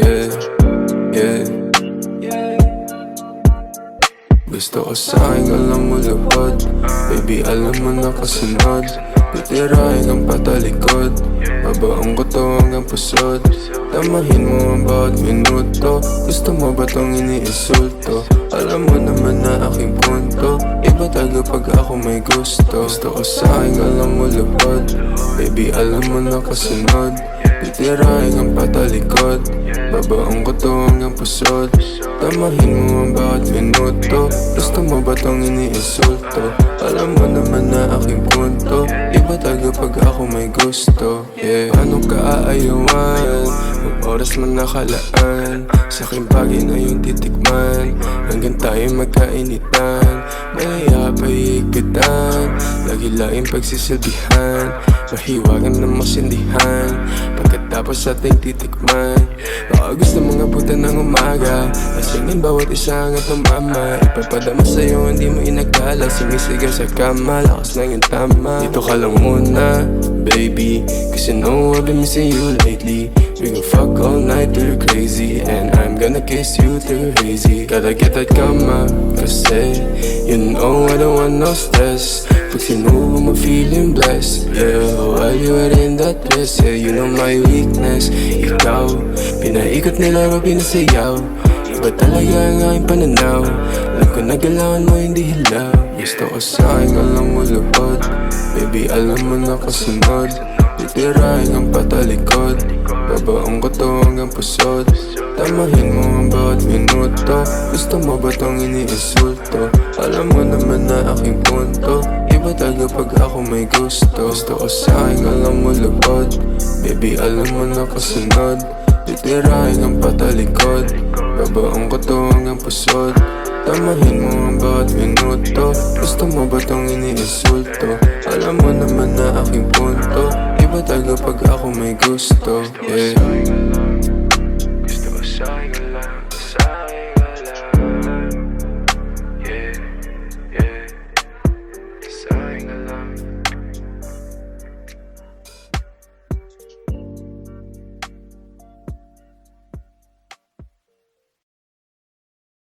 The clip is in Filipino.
Yeah Gusto ko sa'kin alam mo lubod Baby alam mo na kasunod. Titirahin kang patalikod. Babaong ko hanggang pusod. Tamahin mo ang bawat minuto. Gusto mo ba tong iniinsulto? Alam mo naman na aking punto. Iba taga pag ako may gusto. Gusto ko sa'kin alam mo lubod Baby alam mo na kasunod Titirahin kang patalikod Babaong ko to hanggang pusod Tamahin mo ang bawat minuto. Gusto mo ba tong iniinsulto? Alam mo naman na aking punto. Iba taga pag ako may gusto. Yeah, paano ka aayawan? Ang oras man nakalaan. Sa aking bagay na yung titikman. Hanggang tayo magkainitan Malaya pa higpitan Lagi laging pagsisilbihan. Mahiwagan na masindihan Pagkatapos ating titikman. Baka gusto mga puta ng umaga Lasingin bawat isa hanggang tumama Ipapadama sa'yo hindi mo inagkala Sumisigaw sa kama Lakas ng iyong tama. Dito ka lang muna baby Cause you know I've been missing you lately. We can fuck all night till gonna kiss you you're hazy. Gotta get that kama Kasi you know I don't want no stress. Pag sinubo mo feeling blessed. Yeah, while you were in that dress Yeah, you know my weakness. Ikaw, pinaikot nila o pinasayaw Iba talaga ang aking pananaw. Alam ko na galawan mo hindi hilaw. Gusto ko sa'kin alam mo lupad Baby alam mo na kasunod. Titirahin ang patalikod. Babaong ko to hanggang pusod Tamahin mo ang bawat minuto. Gusto mo ba tong iniinsulto? Alam mo naman na aking punto. Iba taga pag ako may gusto. Gusto ko sa'kin alam mo lupad Baby alam mo na kasunod. Titirahin ang patalikod. Babaong ko to hanggang pusod. Tamahin mo ang bawat minuto. Gusto mo ba tong iniinsulto? Alam mo naman na aking punto. Iba taga pag ako may gusto. Yeah shine.